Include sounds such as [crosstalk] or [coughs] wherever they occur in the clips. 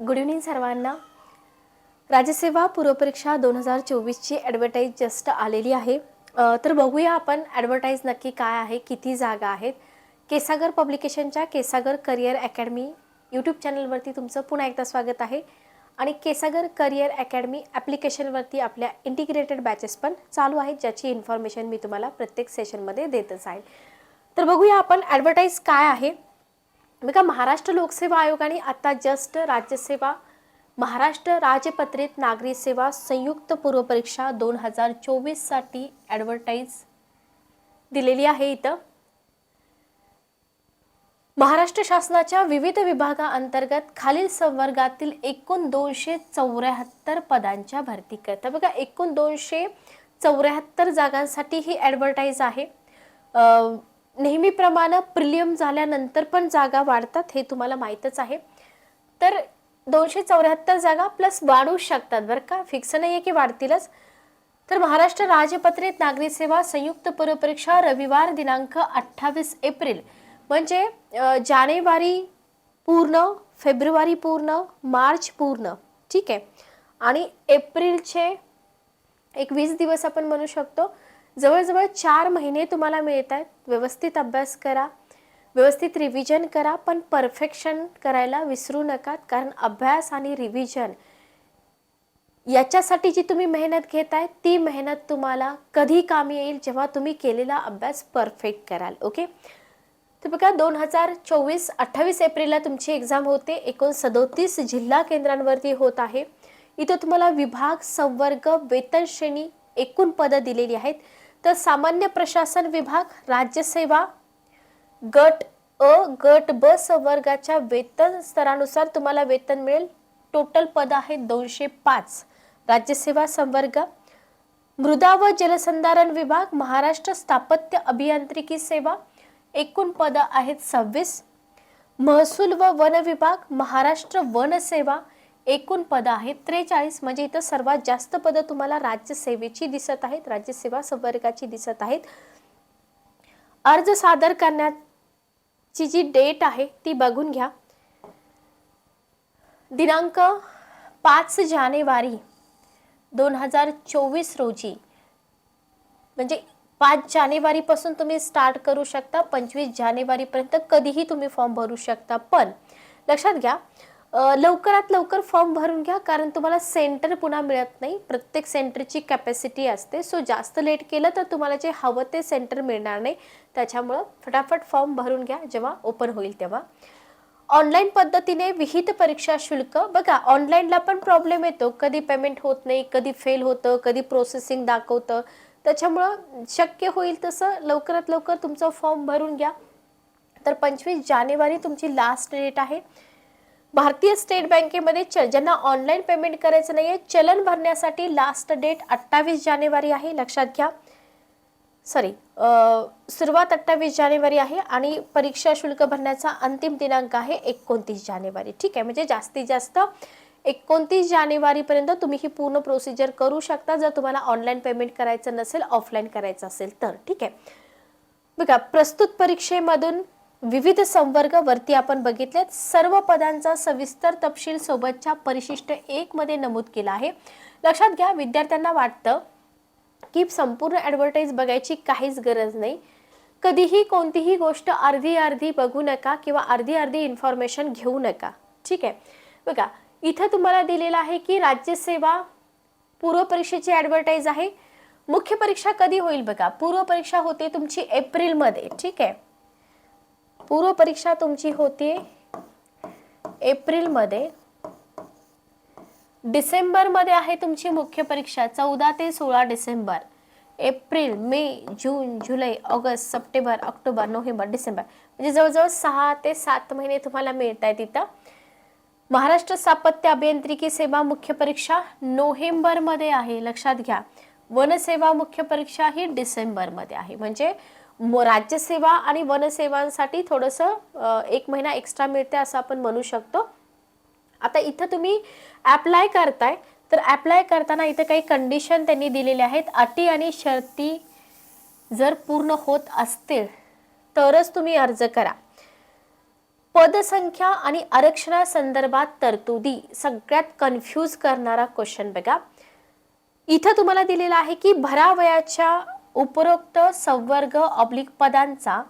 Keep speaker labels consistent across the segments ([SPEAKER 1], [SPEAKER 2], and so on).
[SPEAKER 1] Good evening सर्वांना. राज्यसेवा पूर्वपरीक्षा दोन हजार चोवीसची ॲडव्हर्टाईज जस्ट आलेली आहे. तर बघूया आपण ॲडव्हर्टाईज नक्की काय आहे किती जागा आहेत. केसागर पब्लिकेशनच्या केसागर करिअर अकॅडमी यूट्यूब चॅनलवरती तुमचं पुन्हा एकदा स्वागत आहे. आणि केसागर करिअर अकॅडमी ॲप्लिकेशनवरती आपल्या इंटिग्रेटेड बॅचेस पण चालू आहेत ज्याची इन्फॉर्मेशन मी तुम्हाला प्रत्येक सेशनमध्ये देतच आहे. तर बघूया आपण ॲडव्हर्टाईज काय आहे. बघा महाराष्ट्र लोकसेवा आयोगाने आता जस्ट राज्यसेवा महाराष्ट्र राजपत्रित नागरी सेवा संयुक्त पूर्वपरीक्षा दोन हजार चोवीससाठी ॲडव्हर्टाईज दिलेली आहे इथं. महाराष्ट्र शासनाच्या विविध विभागाअंतर्गत खालील संवर्गातील एकूण दोनशे चौऱ्याहत्तर पदांच्या भरती करता बघा एकूण दोनशे चौऱ्याहत्तर जागांसाठी ही ॲडव्हर्टाईज आहे. नेहमीप्रमाणे प्रिलियम झाल्यानंतर पण जागा वाढतात हे तुम्हाला माहीतच आहे. तर दोनशे चौऱ्याहत्तर जागा प्लस वाढू शकतात बरं का? फिक्स नाही आहे की वाढतीलच. तर महाराष्ट्र राजपत्रित नागरी सेवा संयुक्त पूर्वपरीक्षा रविवार दिनांक अठ्ठावीस एप्रिल. म्हणजे जानेवारी पूर्ण फेब्रुवारी पूर्ण मार्च पूर्ण. ठीक आहे? आणि एप्रिलचे एक वीस दिवस आपण म्हणू शकतो. जवळजवळ चार महिने तुम्हाला मिळत आहेत. व्यवस्थित अभ्यास करा. व्यवस्थित रिव्हिजन करा पण परफेक्शन करायला विसरू नका कारण अभ्यास आणि रिव्हिजन याच्यासाठी जी तुम्ही मेहनत घेताय ती मेहनत तुम्हाला कधी कामी येईल जेव्हा तुम्ही केलेला अभ्यास परफेक्ट कराल. ओके तर बघा दोन हजार चोवीस अठ्ठावीस एप्रिलला तुमची एक्झाम होते. एकूण सदोतीस जिल्हा केंद्रांवरती होत आहे. इथं तुम्हाला विभाग संवर्ग वेतन श्रेणी एकूण पदं दिलेली आहेत. तर सामान्य प्रशासन विभाग राज्यसेवा गट अ गट ब संवर्गाच्या वेतन स्तरानुसार तुम्हाला वेतन मिळेल. टोटल पद आहेत दोनशे पाच. राज्यसेवा संवर्ग मृदा व जलसंधारण विभाग महाराष्ट्र स्थापत्य अभियांत्रिकी सेवा एकूण पद आहेत सव्वीस. महसूल व वन विभाग महाराष्ट्र वन सेवा एकूण पद आहेत. त्रेचाळीस म्हणजे इथं सर्वात जास्त पदं तुम्हाला राज्यसेवेची दिसत आहेत. राज्यसेवा संवर्गाची दिसत आहेत. अर्ज सादर करण्याची जी डेट आहे ती बघून घ्या. दिनांक पाच जानेवारी दोन हजार चोवीस रोजी म्हणजे पाच जानेवारीपासून तुम्ही स्टार्ट करू शकता. पंचवीस जानेवारीपर्यंत कधीही तुम्ही फॉर्म भरू शकता. पण लक्षात घ्या लवकरात लवकर फॉर्म भरून घ्या कारण तुम्हाला सेंटर पुन्हा मिळत नाही. प्रत्येक सेंटरची कॅपॅसिटी असते. सो जास्त लेट केलं तर तुम्हाला जे हवं ते सेंटर मिळणार नाही. त्याच्यामुळं फटाफट फॉर्म भरून घ्या जेव्हा ओपन होईल तेव्हा. ऑनलाईन पद्धतीने विहित परीक्षा शुल्क. बघा ऑनलाईनला पण प्रॉब्लेम येतो. कधी पेमेंट होत नाही कधी फेल होतं कधी प्रोसेसिंग दाखवतं. त्याच्यामुळं शक्य होईल तसं लवकरात लवकर तुमचा फॉर्म भरून घ्या. तर पंचवीस जानेवारी तुमची लास्ट डेट आहे. भारतीय स्टेट बँकेमध्ये च ज्यांना ऑनलाईन पेमेंट करायचं नाही आहे चलन भरण्यासाठी लास्ट डेट अठ्ठावीस जानेवारी आहे लक्षात घ्या. सॉरी सुरुवात अठ्ठावीस जानेवारी आहे आणि परीक्षा शुल्क भरण्याचा अंतिम दिनांक आहे एकोणतीस जानेवारी. ठीक आहे म्हणजे जास्तीत जास्त एकोणतीस जानेवारीपर्यंत तुम्ही ही पूर्ण प्रोसिजर करू शकता. जर तुम्हाला ऑनलाईन पेमेंट करायचं नसेल ऑफलाईन करायचं असेल तर. ठीक आहे. बघा प्रस्तुत परीक्षेमधून विविध संवर्ग वरती आपण बघितलेत सर्व पदांचा सविस्तर तपशील सोबतच्या परिशिष्ट एक मध्ये नमूद केला आहे. लक्षात घ्या विद्यार्थ्यांना वाटतं की संपूर्ण ॲडव्हर्टाईज बघायची काहीच गरज नाही. कधीही कोणतीही गोष्ट अर्धी अर्धी बघू नका किंवा अर्धी अर्धी इन्फॉर्मेशन घेऊ नका. ठीक आहे? बघा इथं तुम्हाला दिलेलं आहे की राज्यसेवा पूर्व परीक्षेची ॲडव्हर्टाईज आहे. मुख्य परीक्षा कधी होईल बघा? पूर्व परीक्षा होते तुमची एप्रिलमध्ये. ठीक आहे? पूर्व परीक्षा तुमची होती एप्रिलमध्ये. डिसेंबरमध्ये आहे तुमची मुख्य परीक्षा चौदा ते सोळा December. April May June July August September October November December. म्हणजे जवळजवळ सहा ते सात महिने तुम्हाला मिळत आहेत तिथं महाराष्ट्र स्थापत्य अभियांत्रिकी सेवा मुख्य परीक्षा नोव्हेंबरमध्ये आहे लक्षात घ्या. वनसेवा मुख्य परीक्षा ही डिसेंबरमध्ये आहे. म्हणजे राज्यसेवा आणि वनसेवांसाठी थोडंसं एक महिना एक्स्ट्रा मिळते असं आपण म्हणू शकतो. आता इथं तुम्ही ॲप्लाय करताय तर ॲप्लाय करताना इथं काही कंडिशन त्यांनी दिलेल्या आहेत. अटी आणि शर्ती जर पूर्ण होत असतील तरच तुम्ही अर्ज करा. पदसंख्या आणि आरक्षणासंदर्भात तरतुदी सगळ्यात कन्फ्यूज करणारा क्वेश्चन बघा. इथं तुम्हाला दिलेला आहे की भरावयाच्या उपरोक्त संवर्ग ऑब्लिक पदांचा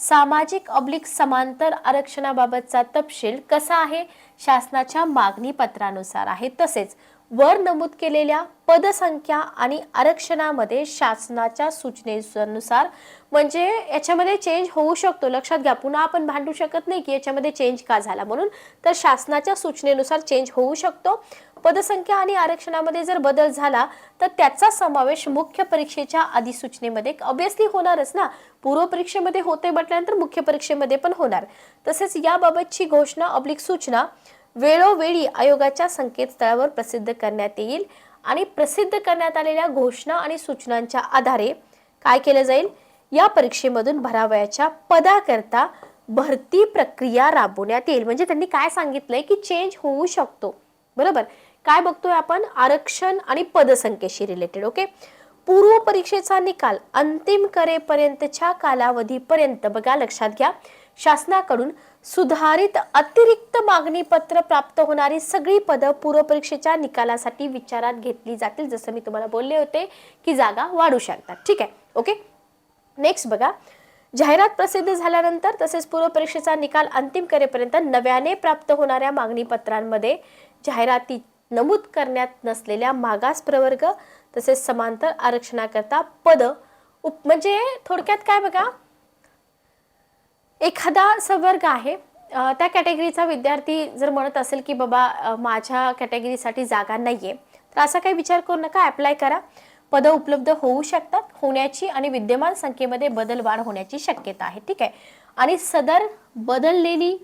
[SPEAKER 1] सामाजिक ऑब्लिक समांतर आरक्षणाबाबतचा तपशील कसा आहे? शासनाच्या मागणी पत्रानुसार आहे. तसेच वर नमूद केलेल्या पदसंख्या आणि आरक्षणामध्ये शासनाच्या सूचनेनुसार म्हणजे याच्यामध्ये चेंज होऊ शकतो. लक्षात घ्या पुन्हा आपण भांडू शकत नाही की याच्यामध्ये चेंज का झाला म्हणून. तर शासनाच्या सूचनेनुसार चेंज होऊ शकतो. पदसंख्या आणि आरक्षणामध्ये जर बदल झाला तर त्याचा समावेश मुख्य परीक्षेच्या अधिसूचनेमध्ये ऑब्विसली होणारच ना. पूर्व परीक्षेमध्ये होते म्हटल्यानंतर मुख्य परीक्षेमध्ये पण होणार. तसेच याबाबतची घोषणा ऑब्लिक सूचना वेळोवेळी आयोगाच्या संकेतस्थळावर प्रसिद्ध करण्यात येईल आणि प्रसिद्ध करण्यात आलेल्या घोषणा आणि सूचनांच्या आधारे काय केलं जाईल? या परीक्षेमधून भरावयाच्या पदाकरता भरती प्रक्रिया राबवण्यात येईल. म्हणजे त्यांनी काय सांगितलंय की चेंज होऊ शकतो. बरोबर? काय बघतोय आपण? आरक्षण आणि पदसंख्येशी रिलेटेड ओके पूर्व परीक्षेचा निकाल अंतिम करेपर्यंतच्या कालावधीपर्यंत बघा लक्षात घ्या. शासनाकडून सुधारित अतिरिक्त मागणी पत्र प्राप्त होणारी सगळी पदं पूर्व परीक्षेच्या निकालासाठी विचारात घेतली जातील. जसं मी तुम्हाला बोलले होते की जागा वाढू शकतात. ठीक आहे ओके नेक्स्ट बघा. जाहिरात प्रसिद्ध झाल्यानंतर तसेच पूर्व परीक्षेचा निकाल अंतिम करेपर्यंत नव्याने प्राप्त होणाऱ्या मागणी पत्रांमध्ये जाहिराती नमूद करण्यात नसलेल्या मागास प्रवर्ग तसेच समांतर आरक्षणाकरता पद उप म्हणजे थोडक्यात काय बघा? एखादा संवर्ग आहे त्या कॅटेगरीचा विद्यार्थी जर म्हणत असेल की बाबा माझ्या कॅटेगरीसाठी जागा नाहीये तर असा काही विचार करू नका अप्लाय करा. पदं उपलब्ध होऊ शकतात होण्याची आणि विद्यमान संख्येमध्ये बदल वाढ होण्याची शक्यता आहे ठीक आहे? आणि सदर बदललेली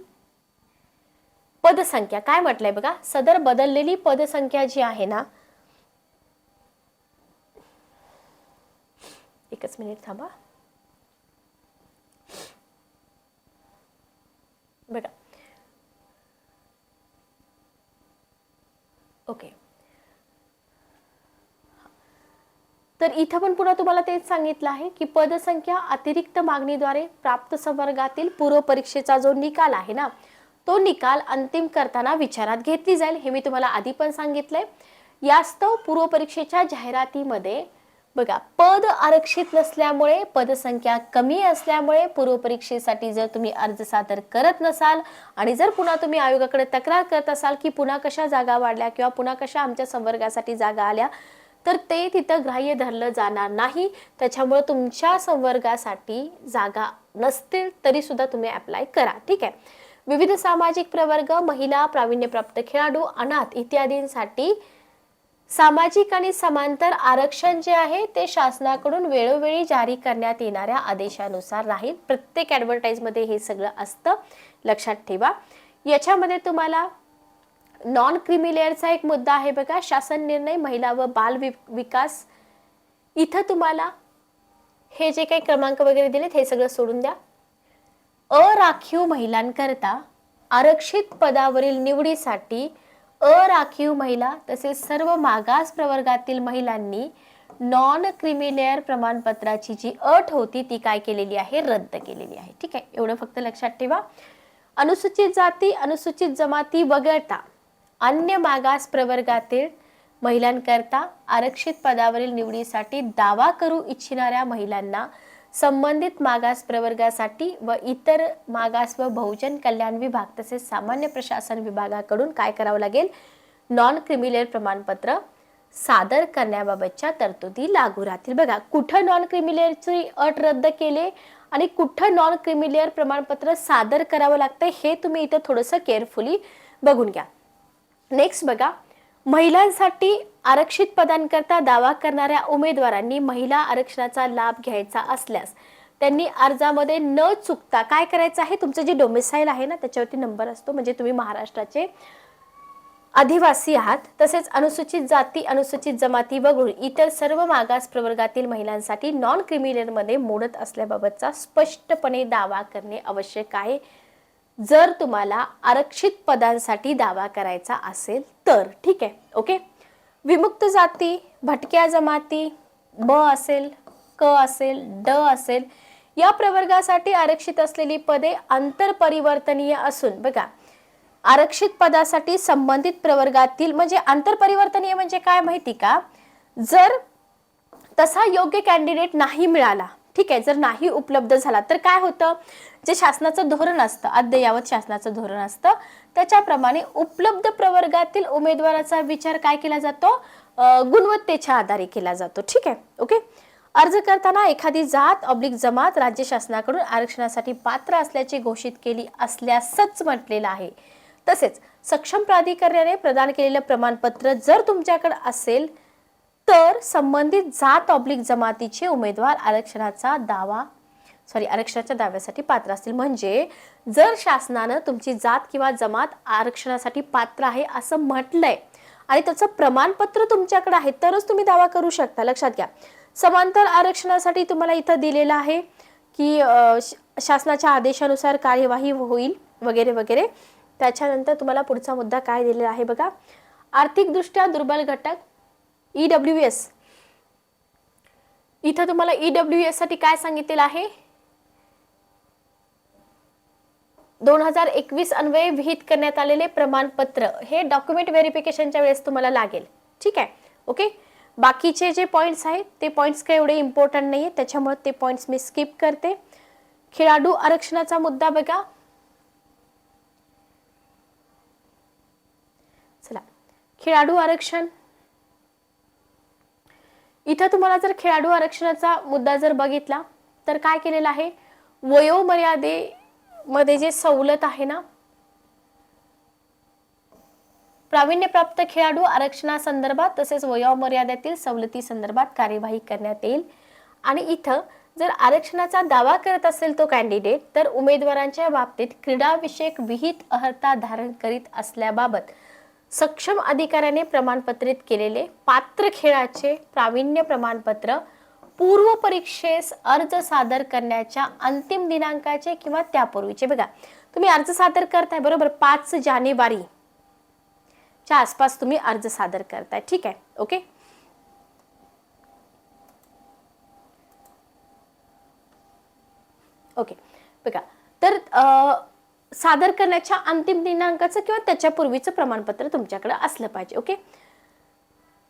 [SPEAKER 1] पदसंख्या. काय म्हटलंय बघा? सदर बदललेली पदसंख्या जी आहे ना एकच मिनिट थांबा. बघा. ओके. तर इथं पण पुन्हा तुम्हाला तेच सांगितलं आहे की पदसंख्या अतिरिक्त मागणीद्वारे प्राप्त संवर्गातील पूर्व परीक्षेचा जो निकाल आहे ना तो निकाल अंतिम करताना विचारात घेतली जाईल हे मी तुम्हाला आधी पण सांगितलंय. यास्तव पूर्व परीक्षेच्या जाहिरातीमध्ये बघा पद आरक्षित नसल्यामुळे पदसंख्या कमी असल्यामुळे पूर्व परीक्षेसाठी जर तुम्ही अर्ज सादर करत नसाल आणि जर पुन्हा तुम्ही आयोगाकडे तक्रार करत असाल की पुन्हा कशा जागा वाढल्या किंवा पुन्हा कशा आमच्या संवर्गासाठी जागा आल्या तर ते तिथं ग्राह्य धरलं जाणार नाही. त्याच्यामुळे तुमच्या संवर्गासाठी जागा नसतील तरीसुद्धा तुम्ही अप्लाय करा. ठीक आहे? विविध सामाजिक प्रवर्ग महिला प्रावीण्यप्राप्त खेळाडू अनाथ इत्यादींसाठी सामाजिक आणि समांतर आरक्षण जे आहे ते शासनाकडून वेळोवेळी जारी करण्यात येणाऱ्या आदेशानुसार राहील. प्रत्येक ॲडव्हर्टाईजमध्ये हे सगळं असतं. लक्षात ठेवा. याच्यामध्ये तुम्हाला नॉन क्रिमिलेअरचा एक मुद्दा आहे बघा. शासन निर्णय महिला व बाल वि विकास. इथं तुम्हाला हे जे काही क्रमांक वगैरे दिलेत हे सगळं सोडून द्या. अराखीव महिलांकरता आरक्षित पदावरील निवडीसाठी अराखीव महिला तसेच सर्व मागास प्रवर्गातील महिलांनी नॉन क्रिमिलेअर प्रमाणपत्राची जी अट होती ती काय केलेली आहे? रद्द केलेली आहे. ठीक आहे? एवढं फक्त लक्षात ठेवा. अनुसूचित जाती अनुसूचित जमाती वगळता अन्य मागास प्रवर्गातील महिलांकरता आरक्षित पदावरील निवडीसाठी दावा करू इच्छिणाऱ्या महिलांना संबंधित मागास प्रवर्गासाठी व इतर मागास व बहुजन कल्याण विभाग तसेच सामान्य प्रशासन विभागाकडून काय करावं लागेल? नॉन क्रिमिनल प्रमाणपत्र सादर करण्याबाबतच्या तरतुदी लागू राहतील. बघा कुठं नॉन क्रिमिलेअरची अट रद्द केले आणि कुठं नॉन क्रिमिलेअर प्रमाणपत्र सादर करावं लागतं हे तुम्ही इथं थोडंसं केअरफुली बघून घ्या. नेक्स्ट बघा महिलांसाठी आरक्षित पदांकरता दावा करणाऱ्या उमेदवारांनी महिला आरक्षणाचा लाभ घ्यायचा असल्यास त्यांनी अर्जामध्ये न चुकता काय करायचं आहे? तुमचं जे डोमिसाईल आहे ना त्याच्यावरती नंबर असतो. म्हणजे तुम्ही महाराष्ट्राचे आदिवासी आहात. तसेच अनुसूचित जाती अनुसूचित जमाती वगळून इतर सर्व मागास प्रवर्गातील महिलांसाठी नॉन क्रिमिनलमध्ये मोडत असल्याबाबतचा स्पष्टपणे दावा करणे आवश्यक आहे. जर तुम्हाला आरक्षित पदांसाठी दावा करायचा असेल तर ठीक आहे ओके? विमुक्त जाती भटक्या जमाती ब असेल क असेल ड असेल या प्रवर्गासाठी आरक्षित असलेली पदे आंतरपरिवर्तनीय असून बघा आरक्षित पदासाठी संबंधित प्रवर्गातील म्हणजे आंतरपरिवर्तनीय म्हणजे काय माहिती का? जर तसा योग्य कॅन्डिडेट नाही मिळाला ठीक आहे जर नाही उपलब्ध झाला तर काय होतं? जे शासनाचं धोरण असतं अद्ययावत शासनाचं धोरण असतं त्याच्याप्रमाणे उपलब्ध प्रवर्गातील उमेदवाराचा विचार काय केला जातो? गुणवत्तेच्या आधारे केला जातो. ठीक आहे? ओके? अर्ज करताना एखादी जात ऑब्लिक जमात राज्य शासनाकडून आरक्षणासाठी पात्र असल्याची घोषित केली असल्यासच म्हटलेलं आहे. तसेच सक्षम प्राधिकरणाने प्रदान केलेलं प्रमाणपत्र जर तुमच्याकडे असेल तर संबंधित जात ऑब्लिक जमातीचे उमेदवार आरक्षणाचा दावा सॉरी आरक्षणाच्या दाव्यासाठी पात्र असतील. म्हणजे जर शासनानं तुमची जात किंवा जमात आरक्षणासाठी पात्र आहे असं म्हटलंय आणि त्याचं प्रमाणपत्र तुमच्याकडे आहे तरच तुम्ही दावा करू शकता. लक्षात घ्या. समांतर आरक्षणासाठी तुम्हाला इथं दिलेलं आहे की श- शासनाच्या आदेशानुसार कार्यवाही होईल वगैरे वगैरे. त्याच्यानंतर तुम्हाला पुढचा मुद्दा काय दिलेला आहे बघा. आर्थिकदृष्ट्या दुर्बल घटक ई डब्ल्यू एस इथं तुम्हाला ई डब्ल्यू एससाठी काय सांगितलेलं आहे? दोन हजार एकवीस अन्वये विहित करण्यात आलेले प्रमाणपत्र. हे डॉक्युमेंट व्हेरिफिकेशनच्या वेळेस तुम्हाला लागेल. ठीक आहे? ओके बाकीचे जे पॉईंट्स आहेत ते पॉईंट्स काही एवढे इम्पॉर्टंट नाही आहेत त्याच्यामुळे ते पॉईंट्स मी स्किप करते. खेळाडू आरक्षणाचा मुद्दा बघा. चला. खेळाडू आरक्षण. इथं तुम्हाला जर खेळाडू आरक्षणाचा मुद्दा जर बघितला तर काय केलेला आहे? वयोमर्यादेमध्ये जे सवलत आहे ना प्रावीण्यप्राप्त खेळाडू आरक्षणासंदर्भात तसेच वयोमर्यादेतील सवलती संदर्भात कार्यवाही करण्यात येईल. आणि इथं जर आरक्षणाचा दावा करत असेल तो कॅन्डिडेट तर उमेदवारांच्या बाबतीत क्रीडाविषयक विहित अर्हता धारण करीत असल्याबाबत सक्षम अधिकाऱ्याने प्रमाणपत्रित केलेले पात्र खेळाचे प्रावीण्य प्रमाणपत्र पूर्व परीक्षेस अर्ज सादर करण्याच्या अंतिम दिनांकाचे किंवा त्यापूर्वीचे. बघा तुम्ही अर्ज सादर करताय बरोबर? पाच जानेवारी च्या आसपास तुम्ही अर्ज सादर करताय. ठीक आहे? ओके? ओके. बघा तर सादर करण्याच्या अंतिम दिनांकाचं किंवा त्याच्यापूर्वीचं प्रमाणपत्र तुमच्याकडे असलं पाहिजे ओके?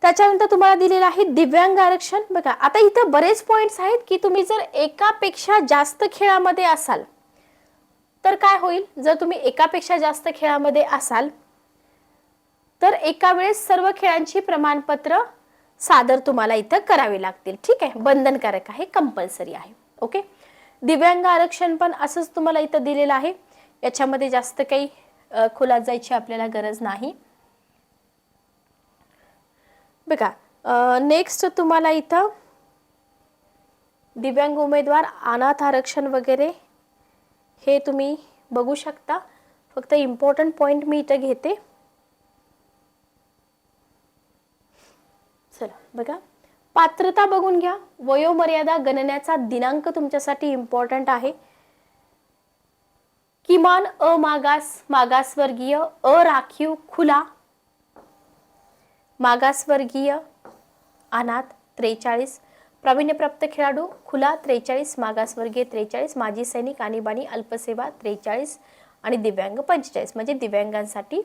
[SPEAKER 1] त्याच्यानंतर तुम्हाला दिलेलं आहे दिव्यांग आरक्षण. बघा आता इथं बरेच पॉइंट्स आहेत की तुम्ही जर एकापेक्षा जास्त खेळामध्ये असाल तर काय होईल? जर तुम्ही एकापेक्षा जास्त खेळामध्ये असाल तर एका वेळेस सर्व खेळांची प्रमाणपत्र सादर तुम्हाला इथं करावी लागतील. ठीक आहे? बंधनकारक आहे कंपल्सरी आहे ओके? दिव्यांग आरक्षण पण असंच तुम्हाला इथं दिलेलं आहे. याच्यामध्ये जास्त काही खोलात जायची आपल्याला गरज नाही. बघा नेक्स्ट तुम्हाला इथं दिव्यांग उमेदवार अनाथ आरक्षण वगैरे हे तुम्ही बघू शकता. फक्त इम्पॉर्टंट पॉईंट मी इथं घेते. चला बघा. पात्रता बघून घ्या. वयोमर्यादा गणण्याचा दिनांक तुमच्यासाठी इम्पॉर्टंट आहे. किमान अमागास मागासवर्गीय अराखीव खुला. मागासवर्गीय अनाथ त्रेचाळीस. प्रावीण्यप्राप्त खेळाडू खुला त्रेचाळीस. मागासवर्गीय त्रेचाळीस. माजी सैनिक आणीबाणी अल्पसेवा त्रेचाळीस. आणि दिव्यांग पंचेचाळीस. म्हणजे दिव्यांगांसाठी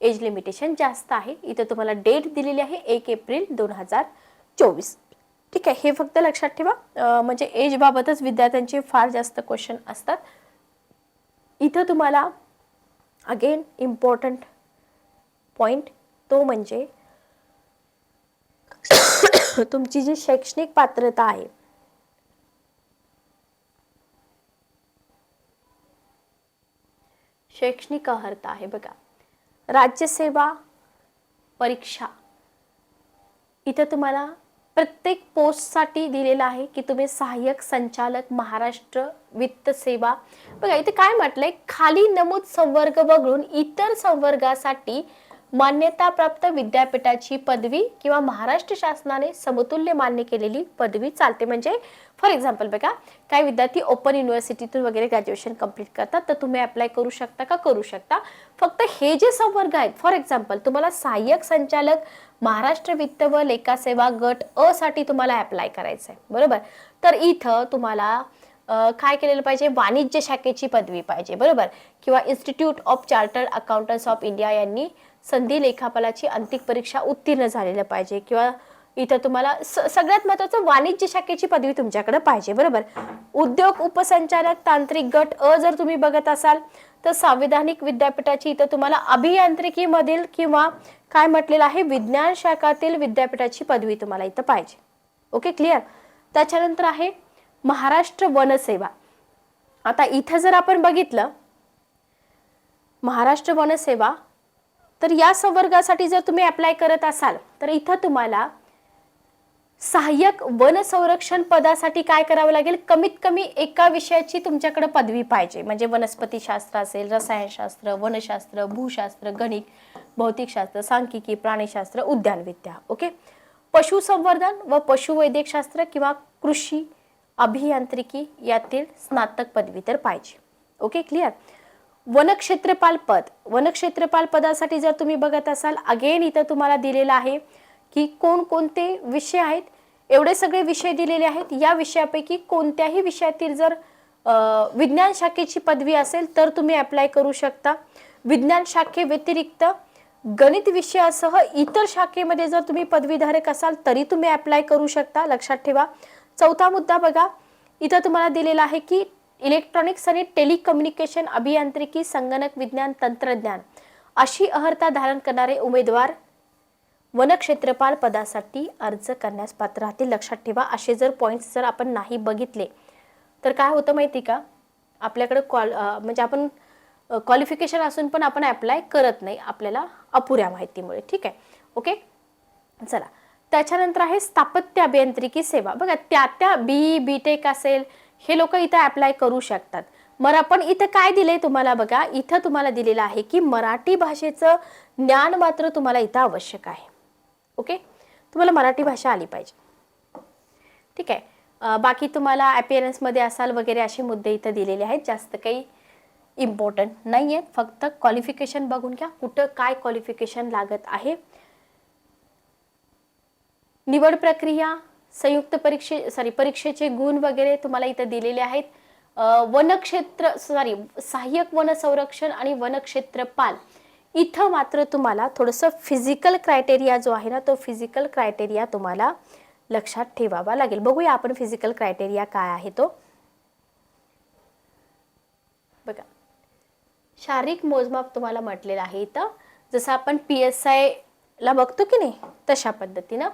[SPEAKER 1] एज लिमिटेशन जास्त आहे. इथं तुम्हाला डेट दिलेली आहे एक एप्रिल दोन हजार चोवीस. ठीक आहे हे फक्त लक्षात ठेवा. म्हणजे एजबाबतच विद्यार्थ्यांचे फार जास्त क्वेश्चन असतात. इथं तुम्हाला अगेन इम्पॉर्टंट पॉईंट तो म्हणजे [coughs] तुमची जी शैक्षणिक पात्रता आहे शैक्षणिक अर्हता आहे बघा. राज्यसेवा परीक्षा इथं तुम्हाला प्रत्येक पोस्टसाठी दिलेलं आहे की तुम्ही सहाय्यक संचालक महाराष्ट्र वित्त सेवा. बघा इथे काय म्हटलंय? खाली नमूद संवर्ग वगळून इतर संवर्गासाठी मान्यताप्राप्त विद्यापीठाची पदवी किंवा महाराष्ट्र शासनाने समतुल्य मान्य केलेली पदवी चालते. म्हणजे फॉर एक्झाम्पल बघा काही विद्यार्थी ओपन युनिव्हर्सिटीतून वगैरे ग्रॅज्युएशन कंप्लीट करतात तर तुम्ही अप्लाय करू शकता का? करू शकता. फक्त हे जे संवर्ग आहेत फॉर एक्झाम्पल तुम्हाला सहाय्यक संचालक महाराष्ट्र वित्त व लेखा सेवा गट अ साठी तुम्हाला अप्लाय करायचं आहे बरोबर? तर इथं तुम्हाला काय केलेलं पाहिजे? वाणिज्य शाखेची पदवी पाहिजे. बरोबर? किंवा institute of chartered accountants of India यांनी संधी लेखापालाची अंतिम परीक्षा उत्तीर्ण झालेलं पाहिजे किंवा इथं तुम्हाला स- सगळ्यात महत्वाचं वाणिज्य शाखेची पदवी तुमच्याकडे पाहिजे बरोबर? उद्योग उपसंचालक तांत्रिक गट अ जर तुम्ही बघत असाल तर संविधानिक विद्यापीठाची इथं तुम्हाला अभियांत्रिकीमधील किंवा काय म्हटलेलं आहे विज्ञान शाखातील विद्यापीठाची पदवी तुम्हाला इथं पाहिजे. Okay clear? त्याच्यानंतर आहे महाराष्ट्र वनसेवा आता इथं जर आपण बघितलं महाराष्ट्र वनसेवा तर या संवर्गासाठी जर तुम्ही अप्लाय करत असाल तर इथं तुम्हाला सहाय्यक वन संरक्षण पदासाठी काय करावं लागेल? कमीत कमी एका विषयाची तुमच्याकडे पदवी पाहिजे. म्हणजे वनस्पतीशास्त्र असेल रसायनशास्त्र वनशास्त्र भूशास्त्र गणित भौतिकशास्त्र सांख्यिकी प्राणीशास्त्र उद्यानविद्या. ओके? पशुसंवर्धन व पशुवैद्यकशास्त्र किंवा कृषी अभियांत्रिकी यातील स्नातक पदवी तर पाहिजे. ओके? क्लिअर? वनक्षेत्रपाल पद. वनक्षेत्रपाल पदासाठी जर तुम्ही बघत असाल अगेन इथं तुम्हाला दिलेलं आहे की कोणकोणते विषय आहेत. एवढे सगळे विषय दिलेले आहेत. या विषयापैकी कोणत्याही विषयातील जर विज्ञान शाखेची पदवी असेल तर तुम्ही अप्लाय करू शकता. विज्ञान शाखे व्यतिरिक्त गणित विषयासह इतर शाखेमध्ये जर तुम्ही पदवीधारक असाल तरी तुम्ही अप्लाय करू शकता. लक्षात ठेवा. चौथा मुद्दा बघा. इथं तुम्हाला दिलेला आहे की इलेक्ट्रॉनिक्स आणि टेलिकम्युनिकेशन अभियांत्रिकी संगणक विज्ञान तंत्रज्ञान अशी अर्हता धारण करणारे उमेदवार वनक्षेत्रपाल पदासाठी अर्ज करण्यास पात्र राहतील. लक्षात ठेवा असे जर पॉईंट्स जर आपण नाही बघितले तर काय होतं माहिती का? आपल्याकडे कॉल म्हणजे आपण क्वालिफिकेशन असून पण आपण अप्लाय करत नाही आपल्याला अपुऱ्या माहितीमुळे. ठीक आहे? ओके चला. त्याच्यानंतर आहे स्थापत्य अभियांत्रिकी सेवा. बघा त्या त्या बी बी टेक असेल हे लोक इथं अप्लाय करू शकतात. मरा पण इथं काय दिले तुम्हाला बघा? इथं तुम्हाला दिलेलं आहे की मराठी भाषेचं ज्ञान मात्र तुम्हाला इथं आवश्यक आहे. ओके तुम्हाला मराठी भाषा आली पाहिजे. ठीक आहे. बाकी तुम्हाला अपिअरन्समध्ये असाल वगैरे असे मुद्दे इथं दिलेले आहेत. जास्त काही इम्पॉर्टंट नाही आहेत फक्त क्वालिफिकेशन बघून घ्या. कुठं काय क्वालिफिकेशन लागत आहे? निवड प्रक्रिया संयुक्त परीक्षे सॉरी परीक्षेचे गुण वगैरे तुम्हाला इथं दिलेले आहेत. वनक्षेत्र सॉरी सहाय्यक वन संरक्षण आणि वनक्षेत्रपाल इथं मात्र तुम्हाला थोडंसं फिजिकल क्रायटेरिया जो आहे ना तो फिजिकल क्रायटेरिया तुम्हाला लक्षात ठेवावा लागेल. बघूया आपण फिजिकल क्रायटेरिया काय आहे तो. बघा. शारीरिक मोजमाप तुम्हाला म्हटलेलं आहे इथं. जसं आपण पी एस ला बघतो की नाही तशा पद्धतीनं.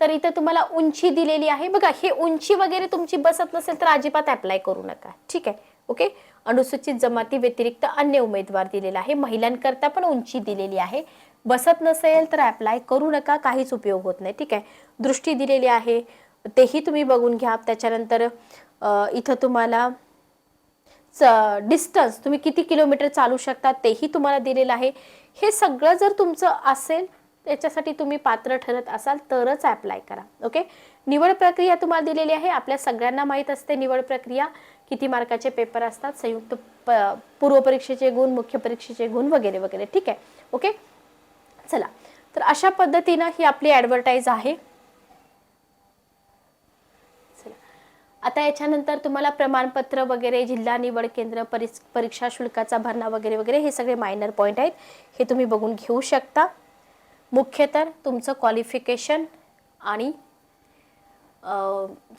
[SPEAKER 1] तर इथं तुम्हाला उंची दिलेली आहे. बघा हे उंची वगैरे तुमची बसत नसेल तर अजिबात अप्लाय करू नका. ठीक आहे? ओके अनुसूचित जमाती व्यतिरिक्त अन्य उमेदवार दिलेला आहे. महिलांकरता पण उंची दिलेली आहे. बसत नसेल तर अप्लाय करू नका. काहीच उपयोग होत नाही. ठीक आहे? दृष्टी दिलेली आहे. तेही तुम्ही बघून घ्या. त्याच्यानंतर इथं तुम्हाला डिस्टन्स तुम्ही किती किलोमीटर चालू शकता तेही तुम्हाला दिलेलं आहे. हे सगळं जर तुमचं असेल त्याच्यासाठी तुम्ही पात्र ठरत असाल तरच ॲप्लाय करा. ओके निवड प्रक्रिया तुम्हाला दिलेली आहे. आपल्या सगळ्यांना माहीत असते निवड प्रक्रिया. किती मार्काचे पेपर असतात? संयुक्त प पूर्व परीक्षेचे गुण मुख्य परीक्षेचे गुण वगैरे वगैरे. ठीक आहे? ओके चला. तर अशा पद्धतीनं ही आपली ॲडव्हर्टाईज आहे. चला. आता याच्यानंतर तुम्हाला प्रमाणपत्र वगैरे जिल्हा निवड केंद्र परिस परीक्षा शुल्काचा भरणा वगैरे वगैरे हे सगळे मायनर पॉईंट आहेत. हे तुम्ही बघून घेऊ शकता. मुख्य तर तुमचं क्वालिफिकेशन आणि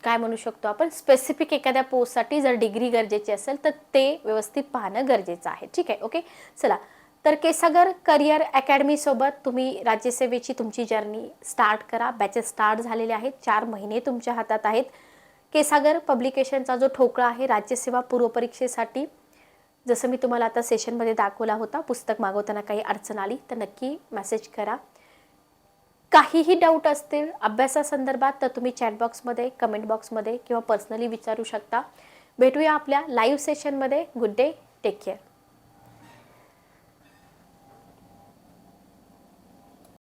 [SPEAKER 1] काय म्हणू शकतो आपण स्पेसिफिक एखाद्या पोस्टसाठी जर डिग्री गरजेची असेल तर ते व्यवस्थित पाहणं गरजेचं आहे. ठीक आहे? ओके चला. तर केसागर करिअर अकॅडमीसोबत तुम्ही राज्यसेवेची तुमची जर्नी स्टार्ट करा. बॅचेस स्टार्ट झालेले आहेत. चार महिने तुमच्या हातात आहेत. केसागर पब्लिकेशनचा जो ठोकळा आहे राज्यसेवा पूर्वपरीक्षेसाठी जसं मी तुम्हाला आता सेशनमध्ये दाखवला होता पुस्तक मागवताना काही अडचण आली तर नक्की मेसेज करा. काहीही डाऊट असतील अभ्यासासंदर्भात तर तुम्ही चॅटबॉक्समध्ये कमेंट बॉक्समध्ये किंवा पर्सनली विचारू शकता. भेटूया आपल्या लाईव्ह सेशनमध्ये गुड डे टेक केअर